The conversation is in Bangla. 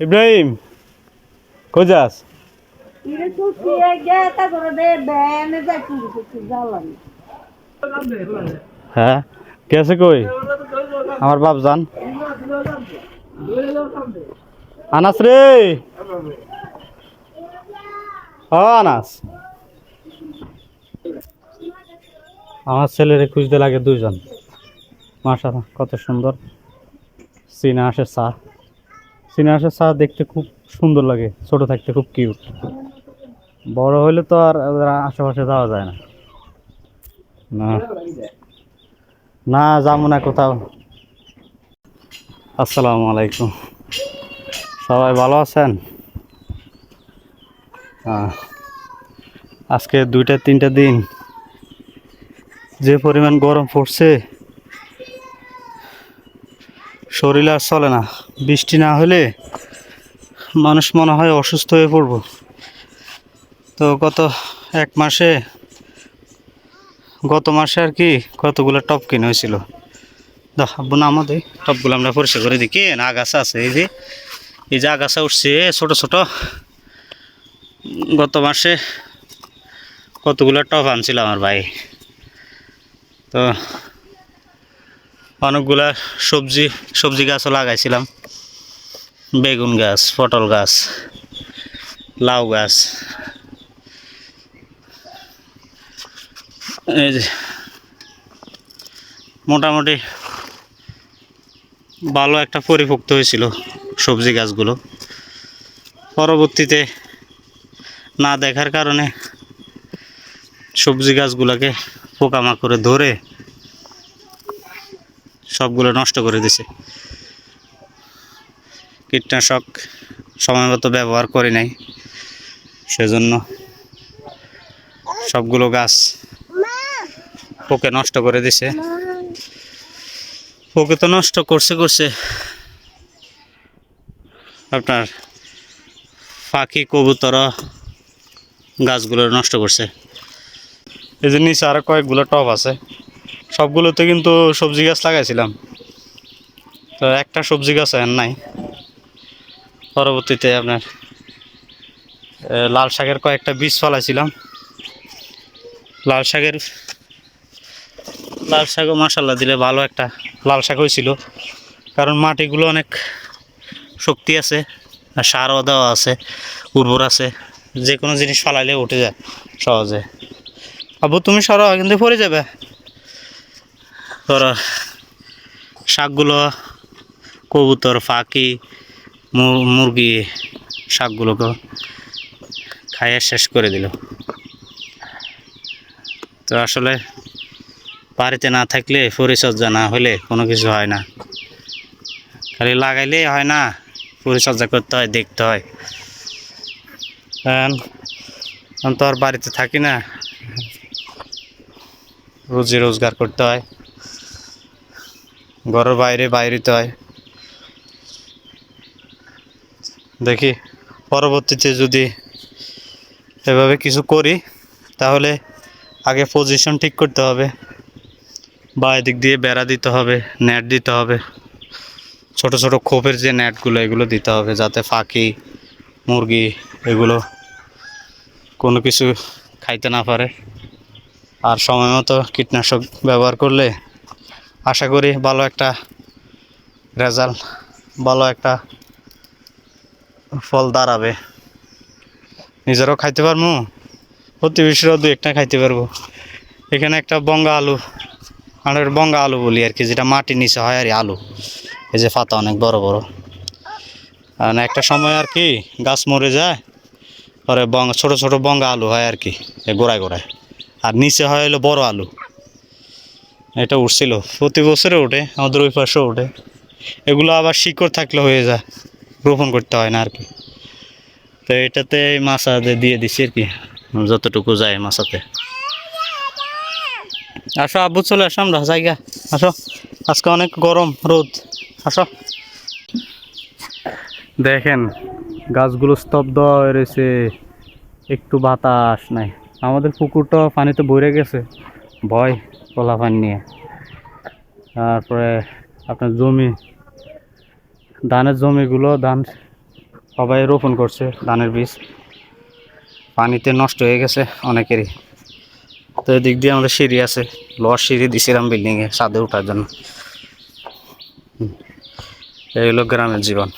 ইব্রাহিম জ্বালান হ্যাঁ? কেসে কই? আমার বাপ জান আনাস রে! ও আনাস। আমার ছেলেরে খুঁজতে লাগে দুইজন। মাশা কত সুন্দর। চীনা হাঁসের চা চীনা হাঁসের দেখতে খুব সুন্দর লাগে, ছোট থাকতে খুব কিউট বড় হলে তো আর আশেপাশে যাওয়া যায় না। না। না, যাব না কোথাও। আসসালামু আলাইকুম। সবাই ভালো আছেন? আজকে দুইটা, তিনটা দিন যে পরিমাণ গরম পড়ছে শরীর আর চলে না। বৃষ্টি না হলে মানুষ মনে হয় অসুস্থ হয়ে পড়ব। তো গত এক মাসে, গত মাসে আর কি কতগুলো টপ কিনে হয়েছিল। দেখ না আমাদের টপগুলো আমরা পরিষ্কার করে দিই কি না, আগাছা আছে, এই যে এই যে আগাছা উঠছে, ছোট ছোট। গত মাসে কতগুলো টপ আনছিল আমার ভাই। তো অনেকগুলা সবজি সবজি গাছও লাগাইছিলাম। বেগুন গাছ, পটল গাছ, লাউ গাছ। এই যে মোটামুটি ভালো একটা পরিপক্ত হয়েছিল সবজি গাছগুলো। পরবর্তীতে না দেখার কারণে সবজি গাছগুলোকে পোকামাকড়ে ধরে সবগুলো নষ্ট করে দিছে। কীটনাশক সময় মতো ব্যবহার করি নাই। সেজন্য সবগুলো গাছ পোকে নষ্ট করে দিছে। পোকে তো নষ্ট করছে করছে। আপনার পাখি, কবুতর গাছগুলো নষ্ট করছে। এই যে নিচে আরও কয়েকগুলো টব আছে। সবগুলোতে কিন্তু সবজি গাছ লাগাইছিলাম। তো একটা সবজি গাছ আর নাই। পরবর্তীতে আপনার লাল শাকের কয়েকটা বীজ ফলাইছিলাম। লাল শাকের, লাল শাকও মশাল্লা দিলে ভালো একটা লাল শাক হয়েছিল। কারণ মাটিগুলো অনেক শক্তি আছে, আর সারও দেওয়া আছে, উর্বর আছে। যে কোনো জিনিস ফলাইলে উঠে যায় সহজে। আবু, তুমি সরো কিন্তু পড়ে যাবে। তোর শাকগুলো, কবুতর মু- মুরগি শাকগুলোকে খাইয়ে শেষ করে দিল। তো আসলে বাড়িতে না থাকলে পরিচর্যা না হলে কোনো কিছু হয় না। খালি লাগাইলেই হয় না, পরিচর্যা করতে হয়, দেখতে হয়। কারণ তো আর বাড়িতে থাকি না, রুজি রোজগার করতে হয়। ঘরের বাইরে, বাইরেতে হয়। দেখি, পরবর্তীতে যদি এভাবে কিছু করি, তাহলে আগে পজিশন ঠিক করতে হবে। বা এদিক দিয়ে বেড়া দিতে হবে নেট দিতে হবে। ছোট ছোট খোপের যে নেটগুলো এগুলো দিতে হবে যাতে পাখি মুরগি এগুলো কোনো কিছু খাইতে না পারে। আর সময় মতো কীটনাশক ব্যবহার করলে আশা করি ভালো একটা রেজাল্ট, ভালো একটা ফল দাঁড়াবে। নিজেরাও খাইতে পারব, প্রতিবেশীরাও দু একটা খাইতে পারব। এখানে একটা বঙ্গা আলু আমরা বঙ্গা আলু বলি আর কি, যেটা মাটির নিচে হয় আর আলু। এই যে পাতা অনেক বড় বড়। আর একটা সময় আর কি গাছ মরে যায়, পরে বঙ্গ, ছোট ছোট বঙ্গা আলু হয় আর কি গোড়ায় গোড়ায়। আর নিচে হয় হলো বড় আলু। এটা উঠছিল। প্রতি বছরে ওঠে, আমাদের ওই পাশেও ওঠে। এগুলো আবার শিকড় থাকলে হয়ে যায়, রোপণ করতে হয় না আর কি। তো এটাতে মাছাতে দিয়ে দিছি আর কি, যতটুকু যায় মাছাতে। আসো আব্বু, চলে আসো আমরা, জায়গা। আসো, আজকে অনেক গরম, রোদ। আসো। দেখেন, গাছগুলো স্তব্ধ হয়ে রয়েছে, একটু বাতাস নাই। আমাদের পুকুরটা পানিতে ভরে গেছে। ভয় কলা পানি নিয়ে। তারপরে আপনার জমি, ধানের জমিগুলো ধান সবাই রোপণ করছে, ধানের বীজ। পানিতে নষ্ট হয়ে গেছে অনেকেরই। তো এদিক দিয়ে আমাদের সিঁড়ি আছে, লোহার সিঁড়ি দিছিলাম বিল্ডিংয়ে ছাদে ওঠার জন্য। এই হলো গ্রামের জীবন।